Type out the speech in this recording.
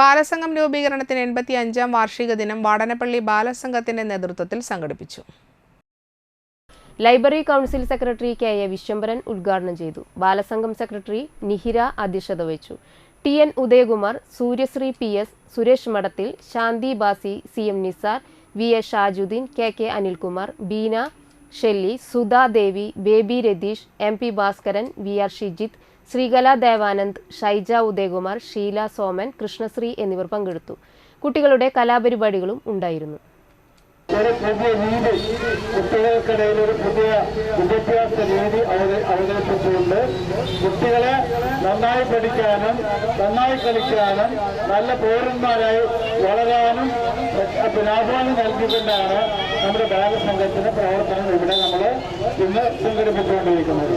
ബാലസംഘം രൂപീകരണത്തിന് എൺപത്തി അഞ്ചാം വാർഷിക ദിനം വാടനപ്പള്ളി ബാലസംഘത്തിന്റെ നേതൃത്വത്തിൽ സംഘടിപ്പിച്ചു. Library council secretary K A Viswambharan ഉദ്ഘാടനം ചെയ്തു. ബാലസംഘം സെക്രട്ടറി നിഹിര അധ്യക്ഷത വഹിച്ചു. T N Udayakumar Suryasree P S Suresh Madathil Shanthi Basi C M Nisar V A Shajudheen K K Anilkumar Beena Shelly Sudha Devi Baby Ratheesh M P Bhaskaran V R Shijith Sreekala Devanand Shaija Udayakumar Sheela Soman Krishnasree എന്നിവർ പങ്കെടുത്തു. കുട്ടികളുടെ കലാപരിപാടികളും ഉണ്ടായിരുന്നു. ഒരു പുതിയ രീതി കുട്ടികൾക്കിടയിൽ ഒരു പുതിയ വിദ്യാഭ്യാസ രീതി കുട്ടികളെ നന്നായി പഠിക്കാനും നന്നായി കളിക്കാനും നല്ല പൗരന്മാരായി വളരാനും ആഹ്വാനം നൽകിക്കൊണ്ടാണ് നമ്മുടെ ബാലസംഘത്തിന്റെ പ്രവർത്തനം ഇവിടെ നമ്മൾ ഇന്ന് സംഘടിപ്പിച്ചുകൊണ്ടിരിക്കുന്നത്